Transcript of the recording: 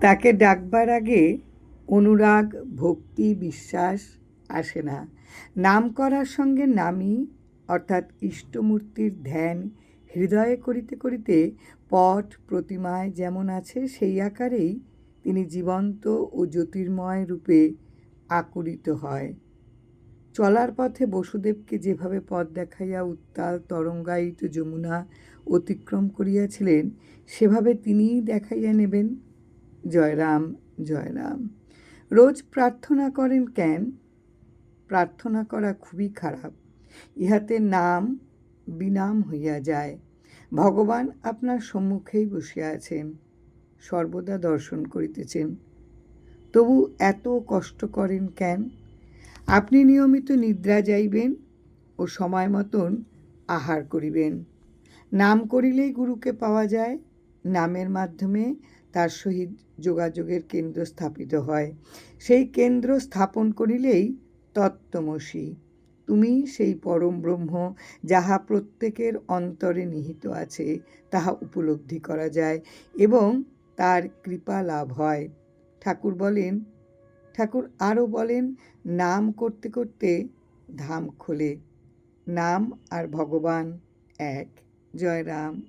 তাকে ডাকবার আগে অনুরাগ, ভক্তি, বিশ্বাস আসে না। নাম করার সঙ্গে নামই, অর্থাৎ ইষ্টমূর্তির ধ্যান হৃদয়ে করিতে করিতে পট, প্রতিমায় যেমন আছে, সেই আকারেই তিনি জীবন্ত ও জ্যোতির্ময় রূপে আকুরিত হয়। চলার পথে বসুদেবকে যেভাবে পথ দেখাইয়া উত্তাল তরঙ্গায়িত যমুনা অতিক্রম করিয়াছিলেন, সেভাবে তিনিই দেখাইয়া নেবেন জয়রাম জয়রাম। রোজ প্রার্থনা করেন কেন? প্রার্থনা করা খুবই খারাপ। ইহাতে নাম বিনাম হইয়া যায়। ভগবান আপনার সম্মুখেই বসিয়া আছেন, সর্বদা দর্শন করিতেছেন। তবু এত কষ্ট করেন কেন? আপনি নিয়মিত নিদ্রা যাইবেন ও সময় মতন আহার করিবেন। নাম করিলেই গুরুকে পাওয়া যায়। নামের মাধ্যমে তার সহিত যোগাযোগের কেন্দ্র স্থাপিত হয়। সেই কেন্দ্র স্থাপন করিলেই তত্ত্বমসি। তুমি সেই পরম ব্রহ্ম যাহা প্রত্যেকের অন্তরে নিহিত আছে, তাহা উপলব্ধি করা যায় এবং তার কৃপা লাভ হয়। ঠাকুর বলেন, ঠাকুর আরও বলেন, নাম করতে করতে ধাম খোলে। নাম আর ভগবান এক। জয় রাম।